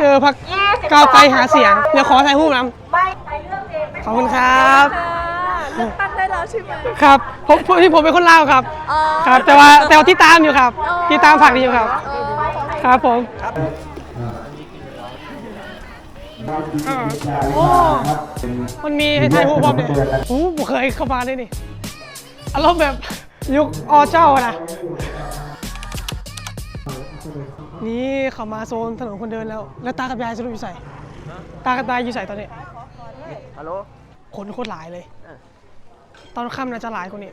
เจอพักก้าวไกลหาเสียง เดี๋ยวขอถ่ายรูปนะไม่ใครเลือกเองไม่ขอบคุณครับเลือกตั้งได้แล้วใช่ไหมครับผมผมที่ผมเป็นคนลาวครับอ๋อครับ แต่ว่าแต่ว่าที่ตามอยู่ครับ ที่ตามผักดีอยู่ครับอ๋อครับผมอ่าโอ้มันมีให้ถ่ายรูปพร้อมเลยโอ้ผมเคยเข้ามาเลยนี่อารมณ์แบบยุคอเจ้าอะนะ นี่เขามาโซนถนนคนเดินแล้ว แล้วตากับยายสรุปอยู่ใส่ตากับยายอยู่ใส่ตอนนี้ฮัลโหลคนโคตรหลายเลยเออตอนค่ำน่าจะหลายกว่านี้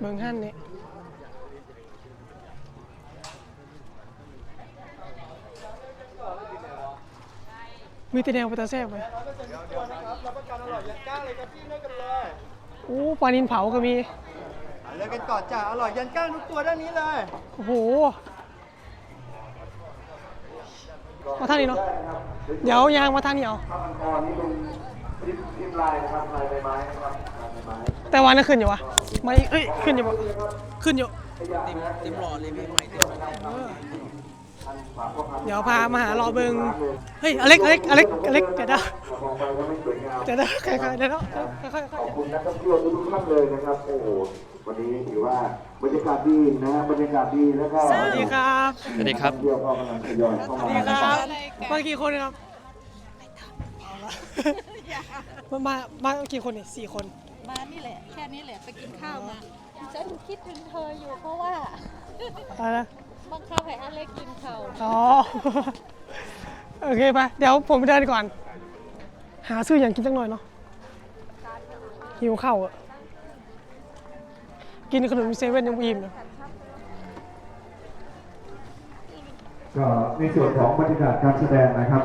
เบิ่งท่านนี่มีแต่แนวปลาตาแซ่บไปโอ้ปลานินเผาก็มี เลิกกันก่อนจ้ะอร่อยยันก้างทุกตัวด้านนี้เลยโอ้โหมาท่างนี้เนาะเดี๋ยวยางมาท่างนี้เอาแต่วันนั้นขึ้นอยู่วะไม่เอ้ยขึ้นอยู่ปะขึ้นอยู่ติมติมหล่อเลยพี่ใหม่ติม เดี๋ยวพามาหารอเบิงเฮ้ยอเล็กอเล็กอเล็กอเล็กเดี๋ยวนะเดี๋ยวนะค่อยๆเดี๋ยวนะค่อยๆค่อยขอบคุณนักท่องเที่ยวทุกท่านเลยนะครับ โอ้โห วันนี้ถือว่าบรรยากาศดีนะฮะบรรยากาศดีแล้วก็ๆสวัสดีครับสวัสดีครับเที่ยวก็กำลังทยอยเข้าสวัสมาดีครับมากี่คนครับเอาละมามามากี่คนนี่สี่คน มานี่แหละ แค่นี้แหละ ไปกินข้าวมา ฉันคิดถึงเธออยู่เพราะว่า อะไรนะ บังคับให้อเล็กกินข้าวอ๋อ โอเคไป เดี๋ยวผมไปเดินก่อน หาซื้ออย่างกินสักหน่อยเนาะ หิวข้าวอะกินขนมเซเว่นยังไม่อิ่มเลยก็ในส่วนของบรรยากาศการแสดงนะครับ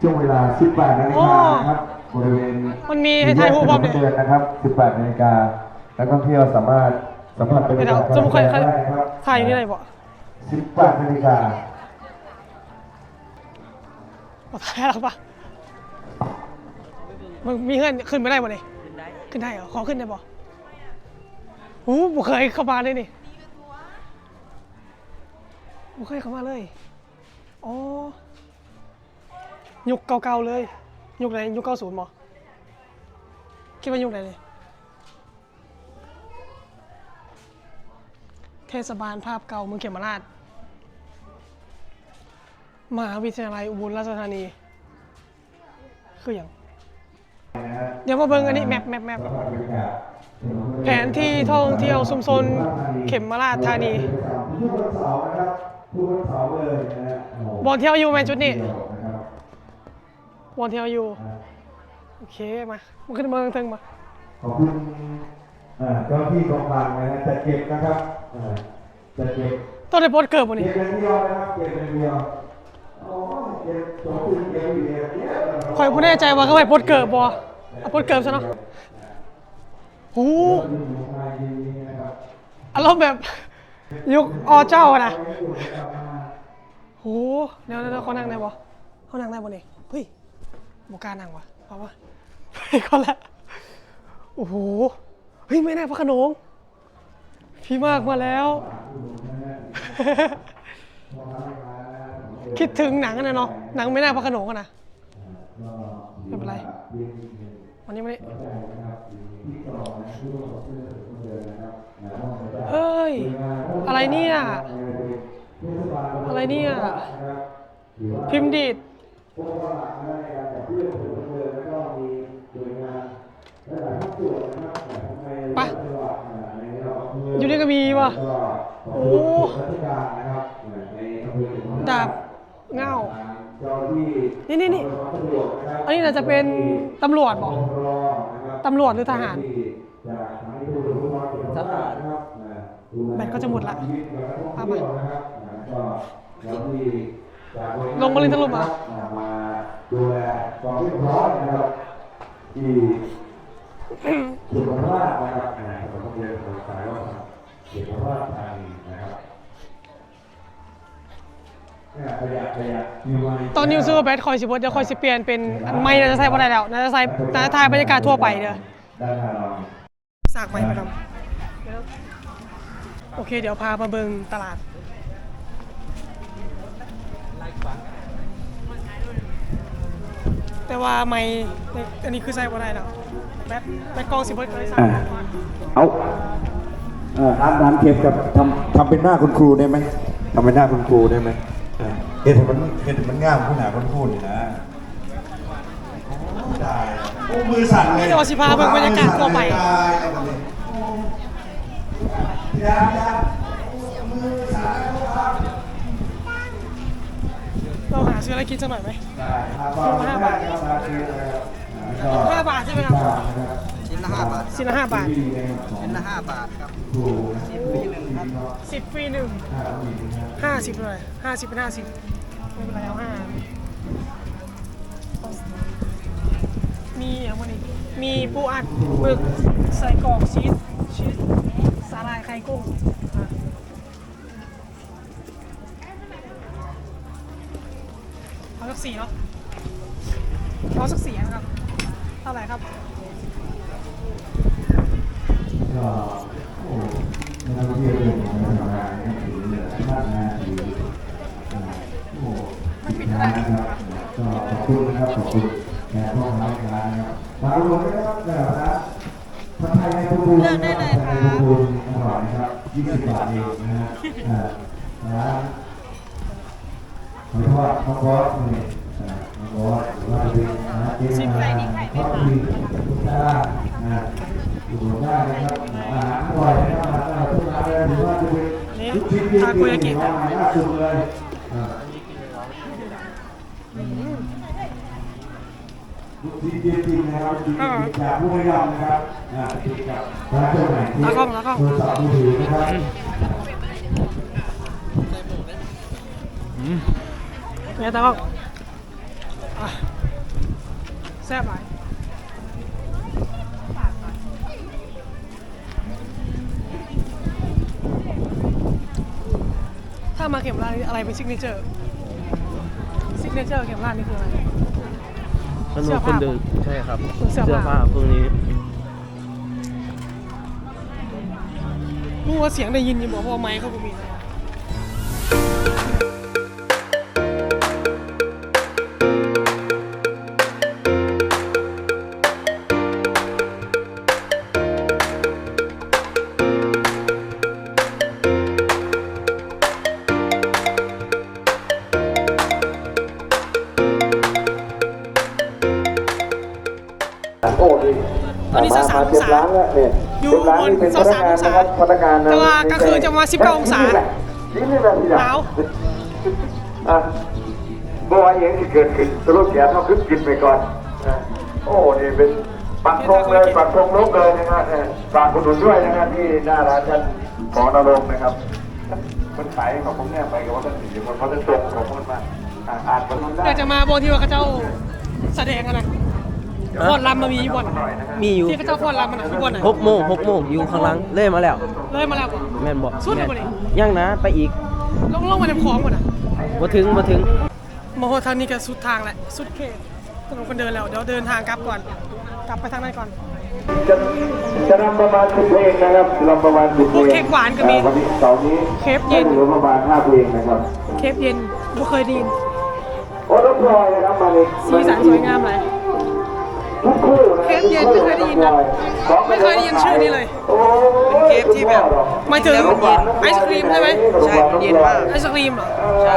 ช่วงเวลา 18นาฬิกานะครับบริเวณมันมีให้ถ่ายรูปพร้อมเลยเดือนนะครับ 18นาฬิกานักท่องเที่ยวสามารถสัมผัสบรรยากาศเดี๋ยวสมมุติใครการแสดงได้นะครับถ่ายอยู่ที่ไหนบ่ 18นาฬิกาบ่ถ่ายหรอปะมันมีเงินขึ้นไม่ได้บ่เนี่ยขึ้นได้เหรอขอขึ้นได้บ่โอ้ผมเคยเข้ามาเลยนี่ผมเคยเข้ามาเลยอ๋อยุคเก่าๆเลย ยุคไหนยุคเก้าศูนย์บ่คิดว่ายุคไหนเลยเทศบาลภาพเก่าเมืองเขมราช มหาวิทยาลัยอุบลราชธานี คืออย่างเดี๋ยวมาเบิ่งอันนี้แมปแมปแมปแผนที่ท่องเที่ยวชุมชนเขมราชธานีทุกวันเสาร์นะครับทุกวันเสาร์เลยนะฮะโโหบอลเที่ยวอยู่ไหมจุดนี้นะครับบอลเที่ยวอยู่ โอเคมามาขึ้นมาเทิงมาขอบคุณอ่าเจ้าหน้าที่กองกลางนะฮะจัดเก็บนะครับอ่าจัดเก็บต้องได้โพสต์เกิดบ่เก็นี่บเป็นเดียวนะครับเก็บเป็นเดียวอ๋อเก็บตัว คอยู่เดียวเนี่ยคอยผู้แน่ใจว่าเขาไปโพสต์เกิดบ่เอาโพสต์เกิดซะเนาะโอ้โหอารมณ์แบบยุคอเจ้าอะนะโหเดี๋ยวเดี๋ยวเขานั่งได้บ่เขานั่งได้บ่นี่เฮ้ยบกล้านั่งวะเพราะว่าไปก่อนละโอ้โหเฮ้ยไม่ได้พระขนงพี่มากมาแล้ว คิดถึงหนังนะเนาะหนังไม่ได้พระขนงอะนะไม่เป็นไร วันนี้ไม่ได้เอ้ย อะไรเนี่ย อะไรเนี่ย พิมพ์ดีดไปอยู่นี่ก็มีว่ะโอ้ดาบ เง่านี่นี่นี่อันนี้น่าจะเป็นตำรวจบอกตำรวจหรือทหารทหารแบตก็จะหมดละเอามาลงมาเลยทั้งลมเหรอมาดูแลความเรียบร้อยนะครับที่สุขภาพนะครับอ่าผมต้องเรียนภาษาว่าสุขภาพทางนะครับ ตอนนิวซื้อแบทคอยสิบเดี๋ยวคอยสิเปลี่ยนเป็นไม่น่าจะใส่บ่ได้แล้วน่าจะใช่น่าจะทายบรรยากาศทั่วไปเด้อสากไปประดมโอเค เดี๋ยวพามาเบิงตลาดแต่ว่าไม่อันนี้คือใส่บ่ได้แล้วแบทแบทกองสิบเบิร์ดเลยสากเอาร้านร้านเทปกับทำทำเป็นหน้าคุณครูได้ไหมทำเป็นหน้าคุณครูได้ไหม เห็นมันเห็นมันง่ามผู้หนาคุณครูนี่นะได้โอ้มือสั่นเลยนี่เดี๋ยวสิพาเบิ่งบรรยากาศทั่วไปได้เอากันเลยพี่ดาพี่ดามือสั่นครับเราหาซื้ออะไรกินสักหน่อยไหม ได้ครับห้าบาทครับมาคือนะครับห้าบาทใช่ไหมครับชิ้นละห้าบาทสินละห้าบาทชิ้นละห้าบาทครับ สิบฟรีหนึ่งห้าสิบเลยห้าสิบเป็นห้าสิบไม่เป็นไรเอาห้ามีอย่างวันนี้มีปูอัดหมึกใส่กรอกชีสชีสสาหร่ายไข่กุ้งอะเอาสักสี่เนาะเอาสักสี่นะครับเท่าไหร่ครับ นะไรนะครับก็ขอบคุณนะครับขอบคุณแขกพ่อค้าแม่ค้านะครับมาอุดหนุนนะครับเดี๋ยวนะผัดไทยในทุกบูเลือกได้เลยค่ะผัดไทยในทุกบูอร่อยนะครับ20บบาทเองนะฮะอ่าร้านขอโทษข้าวบอสนี่อ่าข้าวบอสหรือว่าเป็นร้านเจ๊มาทอดดีทุกท่านะอยู่ได้นะครับอาหารอร่อยนะครับอาหารทุกร้านเลยหรือว่าจะเป็นลูกชิ้นยืนกินของอาหารล่าสุดเลย อ่าลูกชิ้นยืนกินะครับลูกชิ้นยืนกินจากผู้ไม่ยอมนะครับอ่าติดกับร้านเจ้าหนที่องตากล้องโทรศัพท์มือถือนะครับเนี่ยตากล้องอะแซ่บไหลายถ้ามาเข็มร้านอะไรเป็นซิกเนเจอร์ซิกเนเจอร์เข็มร้านนี่คืออะไร ถนนคนเดินใช่ครับเสื้อผ้าเสื้อผ้าพวกนี้รู้ว่าเสียงได้ยินอยู่บอกเพราะว่าไมค์เขาก็มี นะตอนนี้สักสามองศาอยู่บนสักสามองศาแต่ว่ากลางคืนจะมา19องศาหนาวอะบัวเองที่เกิดขึ้นสรุปแกเขาขึ้นกินไปก่อนนะโอ้นี่เป็นปักธงเลยปักธงลุกเลยนะฮะเนี่ยฝากคุณหนุนด้วยนะครับที่หน้าร้านท่านขอนรงค์นะครับมันขายของผมเนี่ยไปกับว่าท่านสี่คนเขาจะตรงของมันมาอะอ่านมันได้อยากจะมาบนที่ว่าเขาเจ้าแสดงกันนะ ฟอนรำมามีอยู่บนมีอยู่ที่เขาเจ้าฟอนรำมันอะอยู่บนไหนหกโมงหกโมงอยู่ข้างหลังเล่มาแล้ว เลยมาแล้วก่อนแม่นบอกสุดเลยแม่บ่นนี่ยังนะไปอีกลงลงมาในคลองก่อนอะมาถึงมาถึงมาโหทางนี้ก็สุดทางแหละสุดเขตถนนคนเดินแล้วเดี๋ยวเดินทางกลับก่อน กลับไปทางนั้นก่อนจะจะรำประมาณสิบเพลงนะครับรำประมาณสิบเพลงโอเคหวานก็มีอ่วันนี้เสาร์นี้เคฟเย็นให้เหลือประมาณห้าเพลงนะครับเคปเย็นบ่เคยไดยินโอ้ต้องพลอยนะครับมาเลยสีสันสวยงามเลยทุกคู่นะ เคฟเย็นไม่เคยได้ยินนะไม่เคยได้ยินชื่อนี้เลยโอ้เป็นเคฟที่แบบหมายถึงไอศครีมใช่ไหมใช่เย็นมากไอศครีมเหรอใช่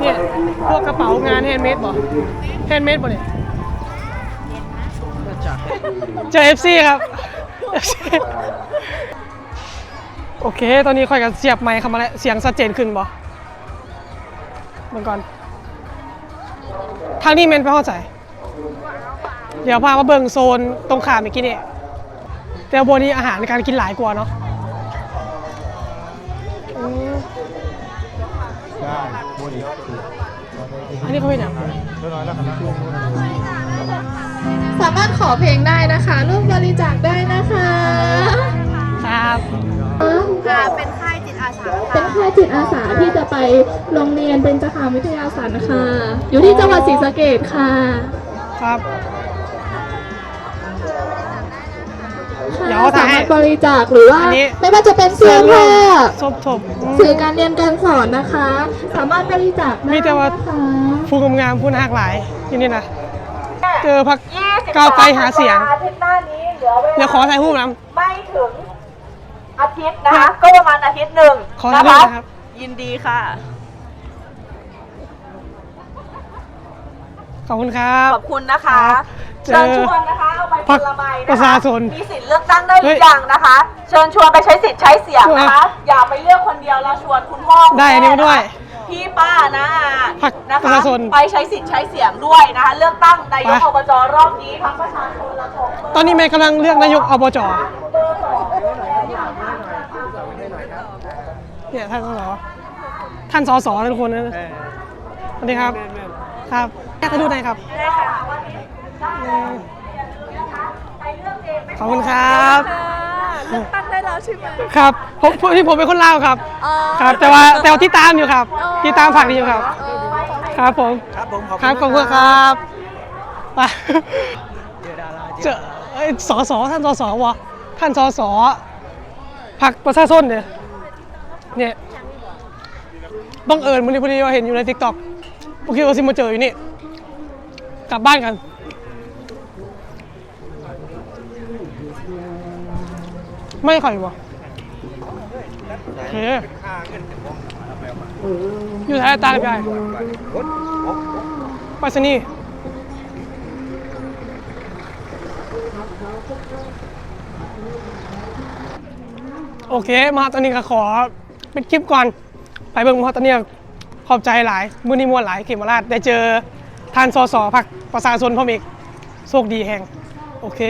เนี่ยพวกกระเป๋างานแฮนด์เมดบ่แฮนด์เมดบ่เนี่ยเจอ FC ครับ FC โอเค ตอนนี้ค่อยกันเสียบไมค์เข้ามาแล้วเสียงชัดเจนขึ้นบ่เมื่อก่อนทางนี้เมนไปเข้าใจ เดี๋ยวพามาเบิ่งโซนตรงขามเมื่อกี้นี่แต่บนนี้อาหารในการกินหลายกว่าเนาะอืมอันนี้เขาเป็นอย่างสามารถขอเพลงได้นะคะร่วมบริจาคได้นะคะ ครับค่ะเป็นค่ายจิตอาสาเป็นค่ายจิตอาสาที่จะไปโรงเรียนเป็นจคามวิทยาศาสตร์นะคะ อยู่ที่จังหวัดศรีสะเกษค่ะ ครับ เดี๋ยวค่ะถ่าสายให้มารถบริจาคหรือว่าอันนี้ ไม่ว่าจะเป็นเสื้อผ้าศพถบอืมสื่อการเรียนการสอนนะคะ สามารถบริจาคได้มีแต่ว่า นะคะผู้กำงามผู้นักหลายที่นี่นะเจอพักก้าวไกลหาเสียง อาทิตย์หน้านี้เหลือเวเดี๋ยวลาขอถ่ายรูปนะ ไม่ถึงอาทิตย์นะคะ ก็ประมาณอาทิตย์หนึ่งขอถ่ายนะรูปคะนะครับ ยินดีค่ะ ขอบคุณครับ ขอบคุณนะคะเจอ เชิญชวนนะคะเอาใบพรผรคลไม้ปนะระชาคะชนมีสิทธิ์เลือกตั้งได้หเฮ้รืยอยังนะคะ เชิญชวนไปใช้สิทธิ์ใช้เสียงนะคะเอออย่าไปเลือกคนเดียวเราชวนคุณพ่อคุณได้อันนี้แม่มาด้วยนะคะพี่ป้านะอาพรรคนะประคะชาชน ไปใช้สิทธิ์ใช้เสียงด้วยนะคะ เลือกตั้งนายกไปอบจรอบนี้พรรคประชาชนละสองตอนนี้แม่กำลังเลือกนายกอบจเนี่ยท่านสสท่านสสทุกคนนะสวัสดีครับ ครับแค่ถ่ายรูปหน่อยครับ ขอบคุณครับเลือกตั้งได้แล้วใช่ไหมครับผมผมที่ผมเป็นคนลาวครับอ๋อครับ แต่ว่าแต่ว่าที่ตามอยู่ครับอ๋อที่ตามผักดีอยู่ครับ ครับผม ครับผมขอบครับคุขอบณคุณคครับรับไปเจอเอ้ยสอสอท่านสอสอวะท่านสอสอผักประชาชนเนี่ยเนี่ยบังเอิญมันนี้พอดีว่าเห็นอยู่ในทิกตอกโอเคว่าซิมาเจออยู่นี่ กลับบ้านกัน ไม่ค่อยวะโอเคอยู่ท้ายตาเลยพี่ไอ้ไปสนี่โอเค มาตอนนี้ก็ขอเป็นคลิปก่อน ไปเบิ่งมาตอนนี้ขอบใจหลาย มือนี้มวนหลายเขมราชได้เจอทานสสพักประชาชนพร้อมอีกโชคดีแห่ง โอเค